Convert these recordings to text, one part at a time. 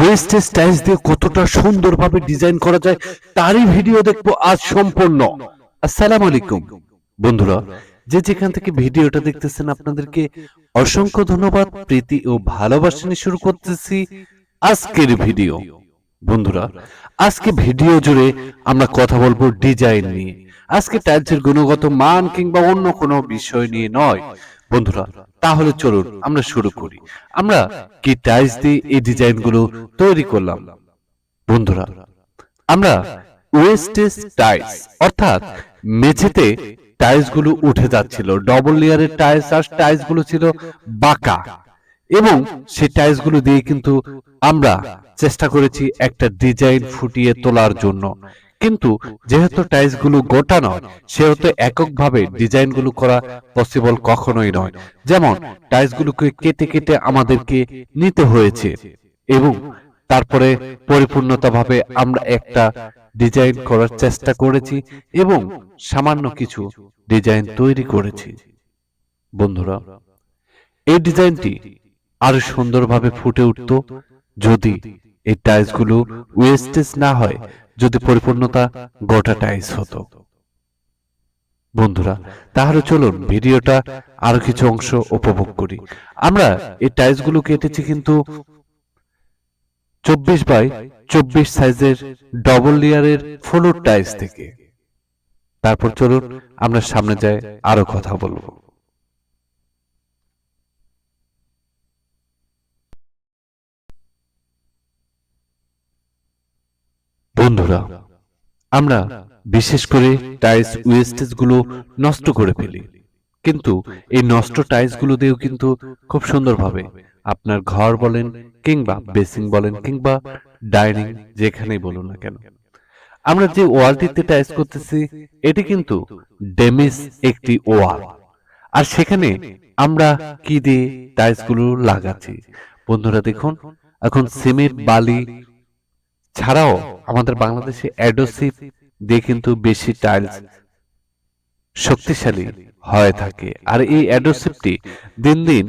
Wastage tiles দিয়ে কতটা সুন্দরভাবে ডিজাইন করা যায়, তারই ভিডিও দেখব আজ সম্পূর্ণ। আসসালামু আলাইকুম। বন্ধুরা, যে যেখান থেকে ভিডিওটা দেখতেছেন আপনাদেরকে অসংখ্য ধন্যবাদ, প্রীতি ও ভালোবাসা নিয়ে শুরু করতেছি আজকের ভিডিও বন্ধুরা, আজকে ভিডিও জুড়ে আমরা কথা বলব ডিজাইন নিয়ে। আজকে টাইলসের গুণগত মান কিংবা অন্য কোনো বিষয় নিয়ে নয়। বন্ধুরা, তাহলে চলুন আমরা শুরু করি। আমরা কি টাইলস দিয়ে এই ডিজাইনগুলো তৈরি করলাম? বন্ধুরা, আমরা ওয়েস্টেজ টাইলস অর্থাৎ মেঝেতে টাইলসগুলো উঠে যাচ্ছিল ডবল লেয়ারের টাইলস আর টাইলসগুলো ছিল বাঁকা। এবং সেই টাইলসগুলো দিয়ে কিন্তু আমরা চেষ্টা করেছি একটা ডিজাইন ফুটিয়ে তোলার জন্য। কিন্তু যেহেতু টাইলসগুলো গোটা নয়, সেহেতু এককভাবে ডিজাইনগুলো করা পসিবল কখনোই নয়। যেমন টাইলস গুলোকে কেটে কেটে আমাদেরকে নিতে হয়েছে এবং তারপরে পরিপূর্ণতাভাবে আমরা একটা ডিজাইন করার চেষ্টা করেছি এবং সামান্য কিছু ডিজাইন তৈরি করেছি। বন্ধুরা, এই ডিজাইনটি আরও সুন্দরভাবে ফুটে উঠত যদি এই টাইলসগুলো ওয়েস্টেজ না হয় যদি পরিপূর্ণতা গোটা টাইলস হতো। বন্ধুরা, তাহলে চলুন ভিডিওটা আরও কিছু অংশ উপভোগ করি। আমরা এই টাইলসগুলো কেটেছি কিন্তু চব্বিশ বাই চব্বিশ সাইজের ডবল লেয়ারের ফ্লোর টাইলস থেকে। তারপর চলুন আমরা সামনে যাই, আরও কথা বলব। বন্ধুরা, আমরা বিশেষ করে টাইলস ওয়েস্টেজগুলো নষ্ট করে ফেলি। কিন্তু এই নষ্ট টাইলসগুলো দিয়েও কিন্তু খুব সুন্দরভাবে আপনার ঘর বলেন কিংবা বেসিং বলেন কিংবা ডাইনিং যেখানেই বলুন না কেন। আমরা যে ওয়ালটিতে টাইলস করতেছি, এটি কিন্তু ড্যামেজ একটি ওয়াল। আর সেখানে আমরা কি দিয়ে টাইলসগুলো লাগাচ্ছি? বন্ধুরা দেখুন, এখন সিমেন্ট, বালি ছাড়াও আমাদের বাংলাদেশে অ্যাডোসিভ দিয়ে কিন্তু বেশি টাইলস শক্তিশালী হয়ে থাকে। আর এই অ্যাডোসিভটি দিন দিন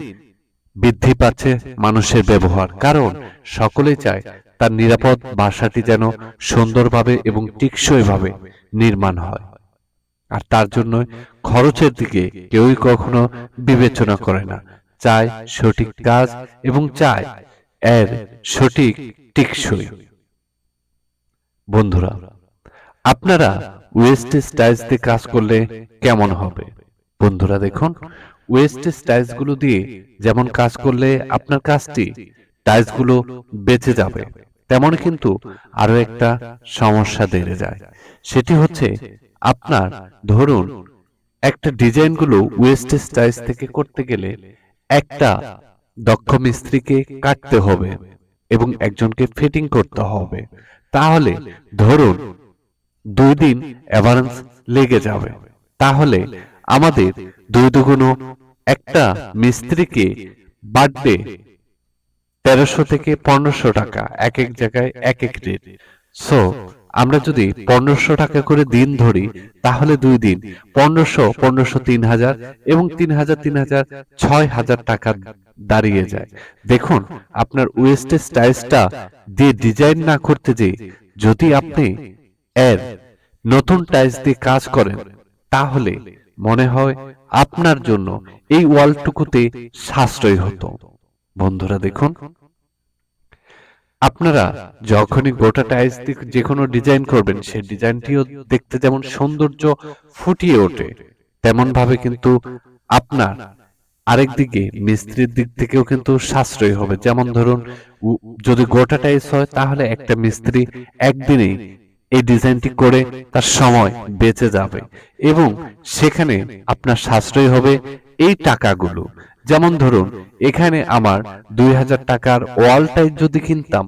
বৃদ্ধি পাচ্ছে মানুষের ব্যবহার। কারণ সকলে চায় তার নিরাপদ বাসাটি যেন সুন্দরভাবে এবং টেকসইভাবে নির্মাণ হয়। আর তার জন্য খরচের দিকে কেউই কখনো বিবেচনা করে না। চায় সঠিক কাজ এবং চায় এর সঠিক টেকসই। বন্ধুরা, আপনারা ওয়েস্টেজ টাইলস দিয়ে কাজ করলে কেমন হবে? বন্ধুরা দেখুন ওয়েস্টেজ টাইলসগুলো দিয়ে যেমন কাজ করলে আপনার কাজটি টাইলসগুলো বেঁচে যাবে তেমন কিন্তু আরও একটা সমস্যা বেড়ে যায়। সেটি হচ্ছে আপনার ধরুন, একটা ডিজাইনগুলো ওয়েস্টেজ টাইলস থেকে করতে গেলে একটা দক্ষ মিস্ত্রিকে কাটতে হবে এবং একজনকে ফিটিং করতে হবে। তাহলে ধরুন দুই দিন অ্যাভারেন্স লেগে যাবে। তাহলে আমাদের দুই দুগুণ একটা মিস্ত্রিকে বাড়বে তেরোশো থেকে পনেরোশো টাকা, এক এক জায়গায় এক এক রেট সো আমরা যদি পনেরোশো টাকা করে দিন ধরি, তাহলে দুই দিন পনেরোশো পনেরোশো তিন হাজার এবং তিন হাজার তিন হাজার ছয় হাজার টাকা দাঁড়িয়ে যায়। দেখুন আপনার ওয়েস্টেজ টাইলসটা দিয়ে ডিজাইন না করতে যে যদি আপনি এর নতুন টাইলস দিয়ে কাজ করেন তাহলে মনে হয় আপনার জন্য এই ওয়ালটুকুতে সাশ্রয় হতো। বন্ধুরা দেখুন আপনারা যখনই গোটা টাইলস দিয়ে যে কোনো ডিজাইন করবেন সেই ডিজাইনটিও দেখতে যেমন সৌন্দর্য ফুটিয়ে ওঠে তেমন ভাবে কিন্তু আপনার আরেক দিকে, মিস্ত্রির দিক থেকেও কিন্তু সাশ্রয় হবে। যেমন ধরুন যদি গোটা টাইলস হয়, তাহলে একটা মিস্ত্রি একদিনেই এই ডিজাইনটি করে তার সময় বেঁচে যাবে এবং সেখানে আপনার সাশ্রয় হবে এই টাকাগুলো। যেমন ধরুন, এখানে আমার দুই হাজার টাকার ওয়াল টাইল যদি কিনতাম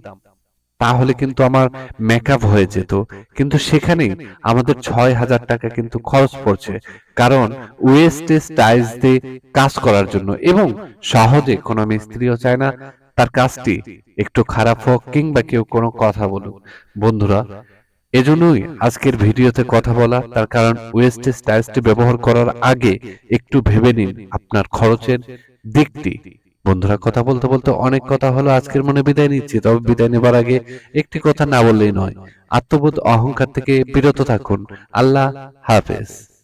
তাহলে কিন্তু আমার মেকআপ হয়ে যেত। কিন্তু সেখানে আমাদের ছয় হাজার টাকা কিন্তু খরচ পড়ছে। কারণ ওয়েস্টেজ টাইলস দিয়ে কাজ করার জন্য এবং সহজে কোনো মিস্ত্রিও চায় না। তার কাজটি একটু খারাপ হোক কিংবা কেউ কোনো কথা বলুক। বন্ধুরা, এজন্যই আজকের ভিডিওতে কথা বলা, তার কারণ ওয়েস্টেজ টাইলসটি ব্যবহার করার আগে একটু ভেবে নিন আপনার খরচের দিকটি। বন্ধুরা, কথা বলতে বলতে অনেক কথা হলো। আজকের মনে বিদায় নিচ্ছি, তবে বিদায় নেবার আগে একটি কথা না বললেই নয়। আত্মবোধ অহংকার থেকে বিরত থাকুন। আল্লাহ হাফেজ।